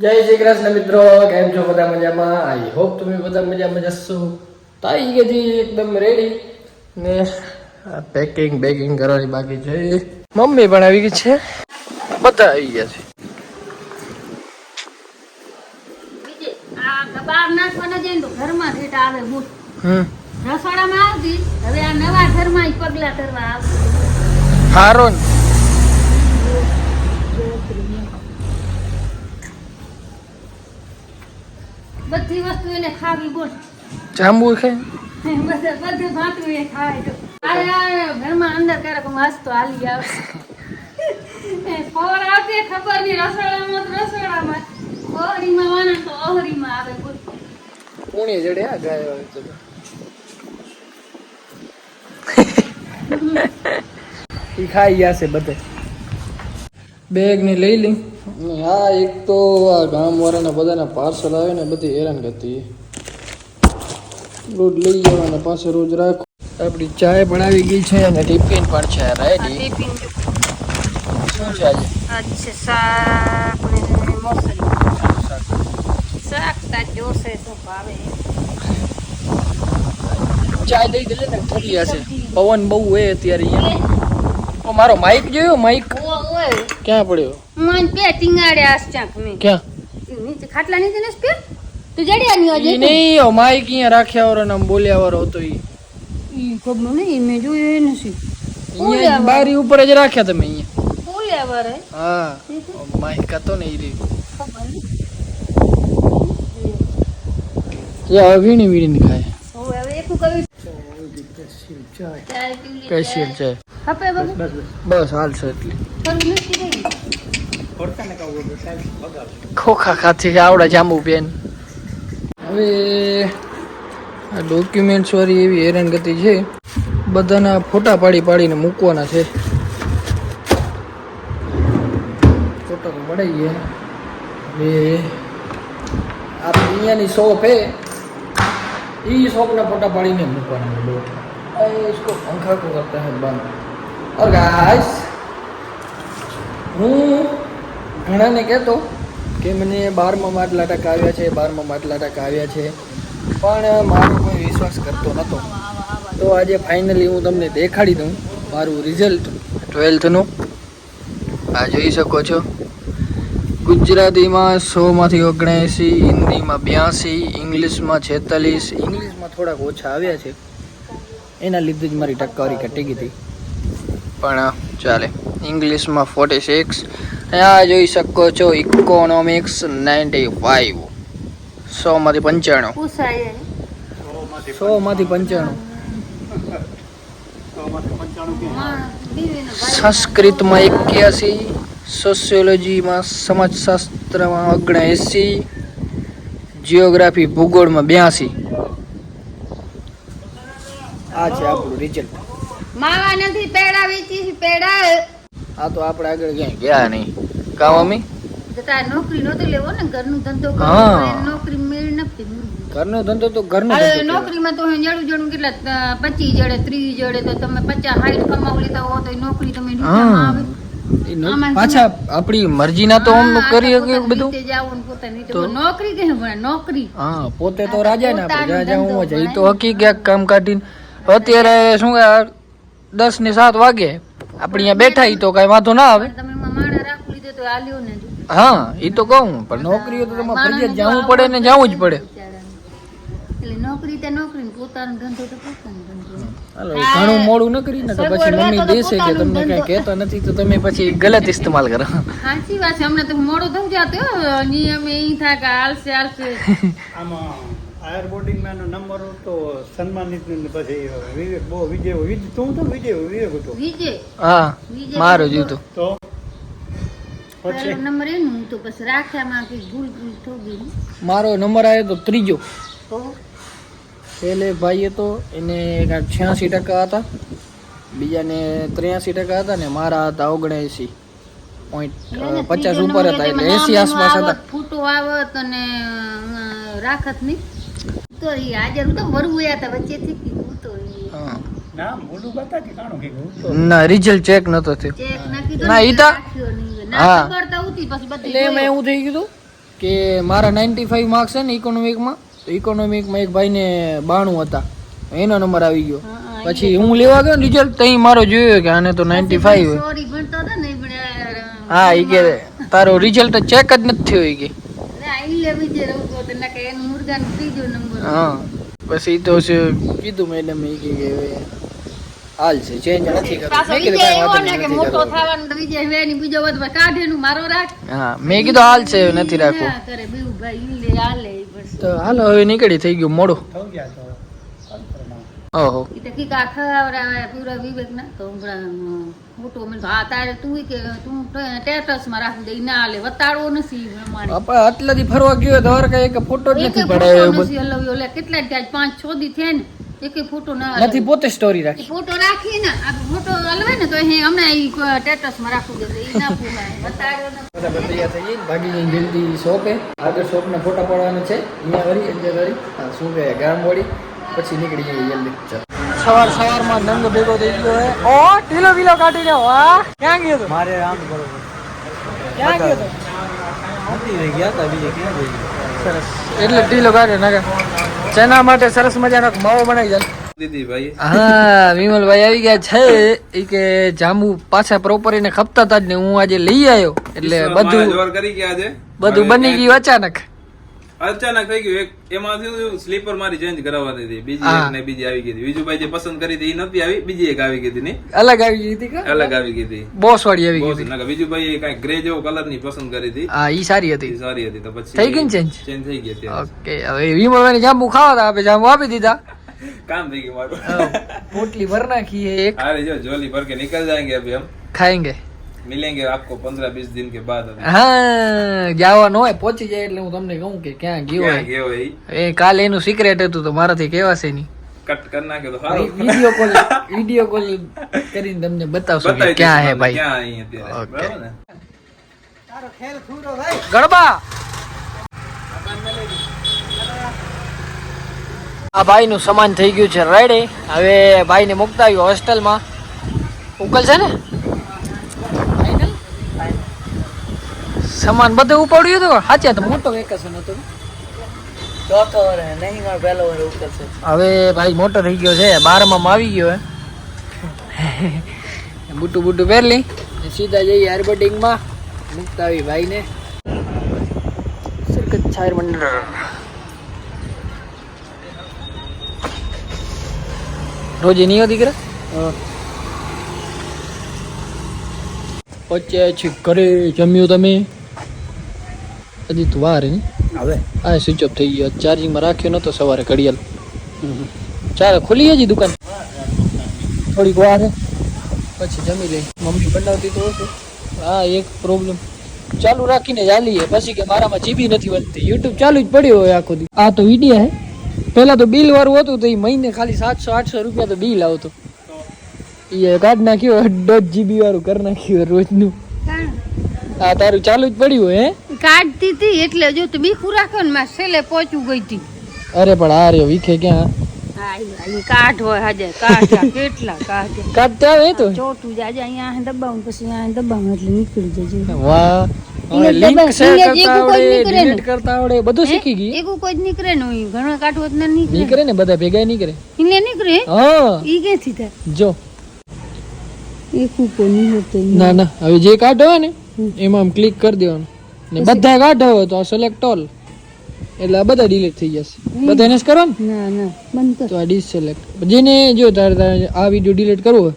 જય શ્રી કૃષ્ણ મિત્રો કેમ છો બધા મજામાં? આઈ હોપ તમે બધા મજામાં જશો તો આવી ગયા છીએ એકદમ રેડી ને પેકિંગ બેકિંગ કરવાની બાકી છે. મમ્મી પણ આવી ગઈ છે. બધા આવી ગયા છે. રસોડામાં આવતી હવે આ નવા ઘરમાં પગલા કરવા આવતી. હારો ને. બધી વસ્તુ એને ખાવી બોલ. જાંબુ છે? બધે ભાતું એ ખાય તો. અરે ઘરમાં અંદર ક્યારેક મસ્ત હાલી આવે. ખબર આવતી ખબર નહીં રસોડામાં રસોડામાં. ઓહરીમાં વાના તો ઓહરીમાં આવે બોલ. પુણે જડે આ ગાય વાળી તો. ઈ ખાઈ ગયા છે બધે. બેગ ને લઈ લઈ હા આ એક તો આ ગામ વાળાના બધાના પાર્સલ આવે ને બધી હેરાન કરતી. રોજ લઈ જવાના પાસે રોજ રાખો. આપણી ચાય પણ આવી ગઈ છે અને ટિફિન પણ છે. રેડી શું છે આજે? અચ્છા શાક ને મોસરી શાક તાજ જોશે શું ભાવે. ચાય દઈ દે ને ઠરી હશે પવન બહુ હોય અત્યારે અહીંયા. ઓ મારો માઇક જોયો? ઓય ક્યાં પડ્યો? મન પે ટીંગાડ્યા આસ મે. ક્યાં? નીચે ખાટલા નીચે ને પે તું જડ્યા ની આજે નહીં ઓ માઇક અહીંયા રાખ્યા વાળો નામ બોલ્યા વાળો હતો ઈ. ઈ ખબર નહીં મેં જોયું એ નથી. અહીંયા બારી ઉપર જ રાખ્યા તમે અહીંયા. બોલ્યા વરે હા? માઇક હતો ને ઈ રહ્યું. ખબર વીણી વીણી ખાય. હવે હવે એકું કર્યું ચાય ચાય પી લે કેશિયર ચાય ખપે બાબુ બસ હાલશે એટલી. ખોખા ખાતી આવડે જાંબુ પેન હવે આ ડોક્યુમેન્ટ્સ વાળી એવી હેરાનગતિ છે બધાના ફોટા પાડી પાડીને મૂકવાના છે. ફોટો તો મળી ગયા હવે આપણે અહીંયાની શોપ હે એ શોપના ફોટા પાડીને મૂકવાના છે દો એ इसको पंखा को करता है बंद और गाइस હું ઘણાને કહેતો કે મને બારમાં માટલા ટકા આવ્યા છે બારમાં માટલા ટકા આવ્યા છે પણ મારો કોઈ વિશ્વાસ કરતો નહોતો તો આજે ફાઇનલી હું તમને દેખાડી દઉં મારું રિઝલ્ટ ટ્વેલ્થનું આ જોઈ શકો છો ગુજરાતીમાં સોમાંથી ઓગણએંસી હિન્દીમાં બ્યાસી ઇંગ્લિશમાં છેતાલીસ ઇંગ્લિશમાં થોડાક ઓછા આવ્યા છે એના લીધે જ મારી ટકાવારી ઘટી ગઈ હતી. પણ ચાલે. ઇંગ્લિશમાં ફોર્ટી સિક્સ આ જોઈ શકો છો ઇકોનોમિક્સ નાઇન્ટી ફાઈવ સોમાંથી પંચાણું. પૂછાય. સોમાંથી પંચાણું. સંસ્કૃતમાં એક્યાસી સોશિયોલોજીમાં સમાજશાસ્ત્રમાં ઓગણએંસી જિયોગ્રાફી ભૂગોળમાં બ્યાસી. આ છે આપણું રિઝલ્ટ માવા નથી પેડા વેચી પેડા. આ તો આપણે આગળ ક્યાંય ગયા નહીં. કા મમ્મી? તાર નોકરી નહોતો લેવો ને ઘરનું ધંધો. નોકરી મેળ નથી. ઘરનો ધંધો તો ઘરનો હવે નોકરીમાં તો જડું જડું કેટલા પચીસ જડે ત્રીસ જડે તો તમે પચાસ સાઠ કમાવ લેતા હો તો નોકરી તમે આવે. પાછા આપણી મરજીના તો આમ કરી બધું. તો? નોકરી કે નોકરી. હા પોતે તો રાજા ને રાજા હું એ તો. હકી ક્યાંક કામ કાઢીને અત્યારે શું કે દસ ને સાત વાગે આપણે અહીંયા બેઠા ઈ તો કઈ વાંધો ના આવે. ને. હા એ તો કહું પણ નોકરીઓ તો તમારે ફરજિયાત જવું પડે ને જવું જ પડે. નોકરી તે નોકરી પોતાનો ધંધો તો પોતાનો ધંધો. હાલો ઘણું મોડું ન કરી ને પછી મમ્મી દેશે કે તમને કઈ. કહેતા નથી તો તમે પછી ગલત ઇસ્તેમાલ કરો. સાચી વાત છે હમણાં તો મોડો થઈ જતો નિયમ એ થાય કે હાલશે આમાં આયર બોર્ડિંગમાં નંબર તો સન્માનિત પછી વિવેક બહુ વિજય વિજ તું તો વિજય વિવેક હતો? વિજય. હા મારો જ હતો તો? પછી? નંબર એનું હું તો પછી રાખ્યામાં કઈ ભૂલ ભૂલ થઈ ગઈ. મારો નંબર આવ્યો તો ત્રીજો. તો? પહેલે ભાઈ હતો એને છ્યાસી ટકા હતા. બીજાને ત્ર્યાસી ટકા હતા ને મારા હતા ઓગણએંસી પોઈન્ટ પચાસ ઉપર હતા એટલે એટલે એસી આસપાસ હતા. ફૂટો આવત અને રાખત નહીં. તો ઈ આજે હું તો વરવું ગયા તા વચ્ચેથી કીધું તો હા. ના મોઢું બતા કે કે હું ના રિઝલ્ટ ચેક નતો થયો. ચેક ના કીધું ના, ઈ તો-. ઉતી પછી બધું એટલે મેં એવું થઈ ગયું હતું કે મારા નાઇન્ટી ફાઈવ માર્ક્સ છે ને ઇકોનોમિકમાં તો ઇકોનોમિકમાં એક ભાઈને બાણું હતા. એનો નંબર આવી ગયો. પછી હું લેવા ગયો ને રિઝલ્ટ તઈ મારો જોયો કે આને તો નાઇન્ટી ફાઈવ સોરી ભણતો હતો ને હા એ કે તારો રિઝલ્ટ ચેક જ નથી થયો એ કે. રહું તો એનું મુર્ગાનો ત્રીજો નંબર. હા પછી તો છે કીધું મેડમ એ કે કે હાલ છે ચેન્જ નથી કરતો. વાંધો મોટો થવાનો વિજય હવે ની બીજો વધવા કાઢે નું મારો રાખ હા મેં કીધું હાલ છે નથી રાખવું. કરે બીવું ભાઈ ઈલે હાલે તો હાલો હવે નીકળી થઈ ગયું મોડું. થઈ ગયા. ઓહો. ઈ તો કીક આ ખવડાવે પૂરા વિવેક ના તો મોટો મેં હા તારે તું કે તું ટેટસમાં રાખી દે ના હાલે વતાડવો નથી આપણે આટલાથી ફરવા ગયો દ્વારકા એક ફોટો જ નથી પડાયો એવું નથી હલાવ્યો. ઓલા કેટલા ત્યાં પાંચ છ દી થયા ને એકે ફોટો ના નથી પોતે સ્ટોરી રાખી. ફોટો રાખી ને આ ફોટો હલવે ને તો અહીં હમણાં ઈ ટેટસમાં રાખવું દે ઈ ના પૂરાય વતાડ્યો નથી. તૈયાર થઈ જઈને ભાગી જઈને જલ્દી શોપે આગળ શોપ શોપના ફોટા પાડવાના છે. અહીંયા વળી અંદર વળી. હા શું કહે ગામ વળી. પછી નીકળી જઈએ જલ્દી સવાર સવારમાં નંગ ભેગો થઈ ગયો હે. ઓ ટીલો બીલો કાઢીને વાહ ક્યાં ગયો તો? મારે આમ કરો. ક્યાં ગયો તો? નથી રહી ગયા હતા બીજે ક્યાં જઈ સરસ. એટલે ઢીલો કાઢે નાખે ચના માટે સરસ મજાનો માવો બનાવી જાય હા વિમલભાઈ આવી ગયા છે. એ કે જાંબુ પાછા પ્રોપર એને ખપતા હતા ને હું આજે લઈ આવ્યો. એટલે બધું જોર કરી ગયા આજે બધું બની ગયું અચાનક. અચાનક થઈ ગયું. એક એમાં સ્લીપર મારી ચેન્જ કરાવવાની હતી બીજી એક ને બીજી આવી ગઈ હતી. બીજુભાઈ જે પસંદ કરી હતી એ નથી આવી. બીજી એક આવી ગઈ હતી અલગ આવી ગઈ હતી અલગ આવી ગઈ હતી. બોસ વાળી આવી ગઈ હતી. બીજુભાઈ કઈ ગ્રે જેવો કલરની પસંદ કરી હતી. હા ઈ સારી હતી. સારી હતી. તો પછી થઈ ગઈ ચેન્જ ચેન્જ થઈ ગઈ હતી ઓકે હવે વીમળવાની જાંબુ ખાવા હતા આપણે આપી દીધા. કામ થઈ ગયું મારું. પોટલી ભર નાખી એક. અરે જો જોલી ભર કે નીકળ જાયેંગે અભી હમ. ખાયેંગે. મિલેંગે આપકો 15 20 દિન કે બાદ હા જવાનો હોય પહોંચી જાય એટલે હું તમને કહું કે ક્યાં ગયો હોય. ગયો એ કાલે એનું સિક્રેટ હતું તો મારાથી કહેવાશે નહીં. કટ કરી નાખ્યો તો સારું વિડિયો કોલ વિડિયો કોલ કરીને તમને બતાવશું કે ક્યાં હે ભાઈ. ક્યાં અહીં અત્યારે. બરાબર તારો ખેલ ખુરો ભાઈ ગણબા આ ભાઈનું સામાન થઈ ગયું છે રેડી હવે ભાઈ ભાઈને મૂકતા આવ્યો હોસ્ટેલમાં ઉકલ છે ને? સામાન બધું ઉપાડ્યું હતું? સાચા તો મોટો વેકેશન હતો હવે ભાઈ મોટો થઈ ગયો છે બારમાં આવી ગયો હે. બુટું બુટું પહેરલી. સીધા જઈએ એરબડિંગમાં મુકતા આવી ભાઈને. સરકત છાયર મંડળ. રોજ નહીં હોતી કરે પહોંચ્યા છે ઘરે જમ્યું તમે? હજી તું વાર નહીં હવે? આ સ્વિચ ઓફ થઈ ગયો. ચાર્જિંગમાં રાખ્યો નહોતો સવારે ઘડિયાળ. ચાલે ખુલી હજી દુકાન. થોડીક વાર હે. પછી જમી લઈ મમ્મી બનાવતી તો હશે. હા એક પ્રોબ્લેમ ચાલુ રાખીને ચાલીએ પછી કે મારામાં જીબી નથી વધતી. યુટ્યુબ ચાલુ જ પડ્યો હોય આખો દી આ તો વિડીયા હે. પહેલાં તો બિલ વાળું હતું તો એ મહિને ખાલી સાતસો આઠસો રૂપિયા તો બિલ આવતું. એ કાઢ નાખ્યું દોઢ જીબી વાળું કરી નાખ્યું રોજનું. આ તારું ચાલુ જ પડ્યું હે? કાઢતી હતી એટલે જો તો બીખું રાખો ને માં છેલ્લે પહોંચું ગઈ હતી અરે પણ આ રહ્યો વીખે ક્યાં? હા, કાઢ હોય હાજે કાઢ કેટલા કાઢ. કાઢતા આવે તો. ચોટું જાજે અહીંયા દબાવું પછી અહીંયા દબાવું એટલે નીકળી જજે. વાહ. લિંક શેર કરતા આવડે નીકળે કરતા આવડે બધું શીખી ગઈ. એકું કોઈ જ નીકળે ને ઈ ઘણો કાઢવો ના નીકળે. નીકળે ને બધા ભેગા નીકળે. એને નીકળે? હા. ઈ ક્યાંથી થાય? જો. એકું કોઈ નહીં હોતો ના ના હવે જે કાઢો ને એમાં આમ ક્લિક કરી દેવાનું. ને બધા કાઢો હોય તો સિલેક્ટ ઓલ એટલે બધા ડિલીટ થઈ જશે. બધા એને જ કરો ને? ના ના બંધ તો આ ડિસસિલેક્ટ જેને જો તારે તારે આ વીડિયો ડિલીટ કરવો હોય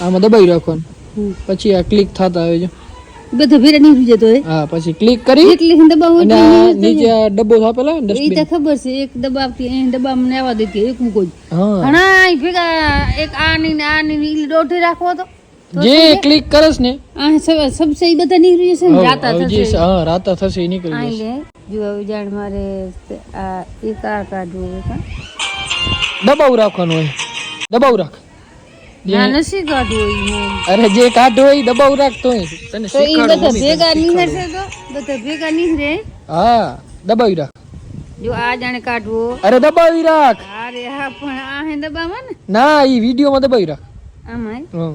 આમાં દબાઈ રાખવાનું. પછી આ ક્લિક થતા આવે છે. બધો ભેરા નીકળી જતો હોય? હા પછી ક્લિક કરી ક્લિક દબાવો અને આ નીચે આ ડબ્બો આપેલો હોય ને જાય. તો ખબર છે એક દબાવતી એ દબાવમાં મને આવા દેતી એકું કોઈ હા. ઘણા ભેગા એક આની ને આની ની દોઢી રાખવો તો. જે ક્લિક કરસ ને આ સબ- સબસે બધા નીકળી જશે ને? રાતા થશે. હા રાતા થશે એ નીકળી જશે. જો ઉજાણ મારે આ એક આ કાઢવું હોય દબાવ રાખવાનું હોય. દબાવ રાખ. ના નથી કાઢવું ઈ અરે જે કાઢો હોય દબાવ રાખતો હોય. તને તો ઈ બધા ભેગા નીકળશે તો? બધા ભેગા નીકળે હા દબાવી રાખ. જો આ જાણે કાઢવો. અરે દબાવી રાખ. અરે હા પણ આ હે દબાવવા ને ના ઈ વિડીયોમાં દબાવી રાખ. આમાં? હા.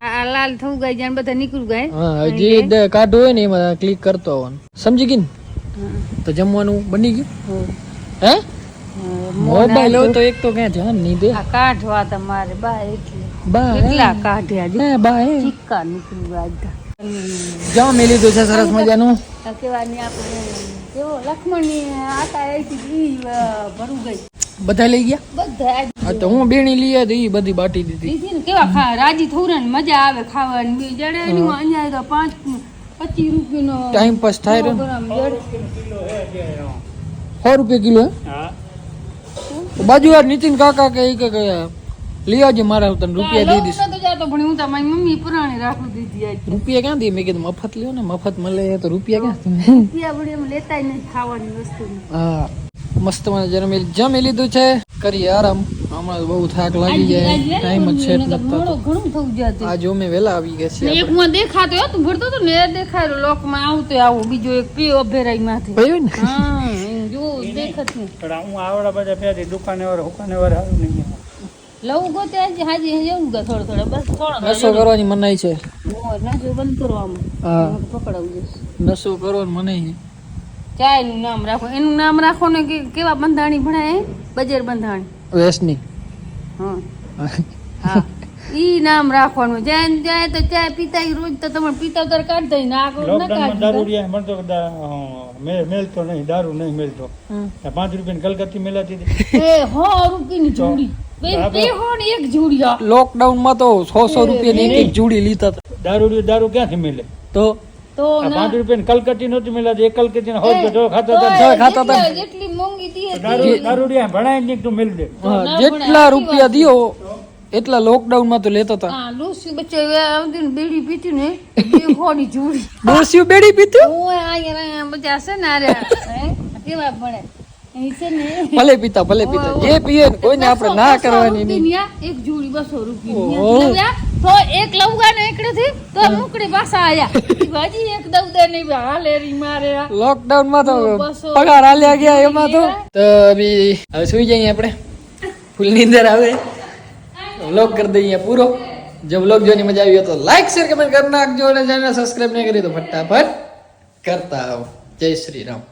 આ લાલ થવું ગઈ જાણ બધા નીકળું ગઈ હા જે કાઢો હોય ને એમાં ક્લિક કરતો આવવાનું. સમજી ગઈ ને? તો જમવાનું બની ગયું? હે. મોબાઈલ તો એક તો ક્યાં જાન નહીં દે. કાઢવા તમારે બા એટલે. બા એટલા કાઢ્યા બા હે? નીકળી વાગ્યા જમી લીધું છે સરસ મજાનું. આ કહેવાની આપણે કેવો આટા આવી ભરું ગઈ. બધા લઈ ગયા? બધા તો હું બેણી લઈ આવી એ બધી બાટી દીધી. ને કેવા ખા રાજી થોડા મજા આવે ખાવાની. બી જડે એની અહીંયા તો પાંચ પચીસ રૂપિયાનો ટાઈમ પાસ થાય જે સો રૂપિયા કિલો હે? હા. બાજુ યાર નીતિન કાકા કે ઈ કે ગયા લઈ આવજે મારા તને રૂપિયા દઈ દઈશ જાતો પણ હું તો મારી મમ્મી પુરાણી રાખું દીધી રૂપિયા ક્યાં દે મેં કીધું મફત લ્યો ને મફત મળે તો રૂપિયા ક્યાં રૂપિયા વળી એમ લેતાય નથી ખાવાની વસ્તુ હા. મસ્ત મને જમી જમી લીધું છે? કરીએ આરામ. હમણાં બહુ થાક લાગી જાય. ટાઈમ જ છે એટલે ઘણું ઘણું થવું જતું. આ જો મેં વહેલા આવી ગયા છે એક માં દેખાતો હતો ભરતો તો ને દેખાયો લોકમાં આવતો આવો બીજો એક પીઓ અભેરાઈ માંથી. ભયો ને? હા જો દેખત ને. હું આવડા બધા પ્યાથી દુકાને વાર હુકાને વાર સારું નહીં. લઉં ગો ત્યાં જ હાજી જેવું ગા થોડો થોડો બસ થોડો નશો કરવાની મનાઈ છે. નજો બંધ કરવામાં હા. પકડાવું નશો કરવાની મનાઈ છે. ચાયનું નામ રાખો. એનું નામ રાખો ને કે કેવા બંધાણી ભણાય બજેર બંધાણી. વેસની. હા. હા. ઈ નામ રાખવાનું. જાય જાય તો ચા પીતા રોજ તો તમે પીતા ઉતાર કાઢ ના ન દારૂ મે- મેલતો નહીં. દારૂ નહીં મેલતો. પાંચ રૂપિયાની કલકત્તી મેલાતી હતી. એ હો રૂપિયાની જોડી. બે બે હો ને એક જોડી લોકડાઉનમાં તો સો સો રૂપિયા ની એક એક જોડી લીધા હતા. દારૂ દારૂ ક્યાંથી મેલે? તો તો પાંચ રૂપિયા કલકત્તી નહોતી મેલાતી એક કલકત્તી હોત તો જો ખાતા હતા. ખાતા હતા. જેટલા- મોંઘી દીએ હતી. દારૂ દારૂ રહ્યા ભણાય નહીં તું મેલ દે. જેટલા રૂપિયા દિયો એટલા લોકડાઉનમાં તો લેતા હતા. હા લૂસી બચ્ચે આવતી ને બેડી પીતી ને બે ખોડી જોડી. ડોસિયું બેડી પીતી? ઓય આ યાર બધા છે ને આ કેવા ભણે? એ ને ભલે પીતા ભલે પીતા. જે પીએ કોઈને આપણે ના કરવાની એક જોડી બસો રૂપિયા તો એક લવગા ને એકડે થી તો મુકડી પાછા આયા. ભાજી એક દવદે નહીં હાલે રી મારે લોકડાઉનમાં તો પગાર હાલ્યા ગયા એમાં તો. તો બી હવે સુઈ જઈએ આપણે. ફૂલ નીંદર આવે. વ્લોગ કરી દઈએ પૂરો. જો વ્લોગ જોવાની મજા આવી હોય તો લાઈક શેર કમેન્ટ કરી નાખજો અને ચેનલ સબસ્ક્રાઇબ નહીં કરી તો ફટાફટ કરતા આવો. જય શ્રી રામ.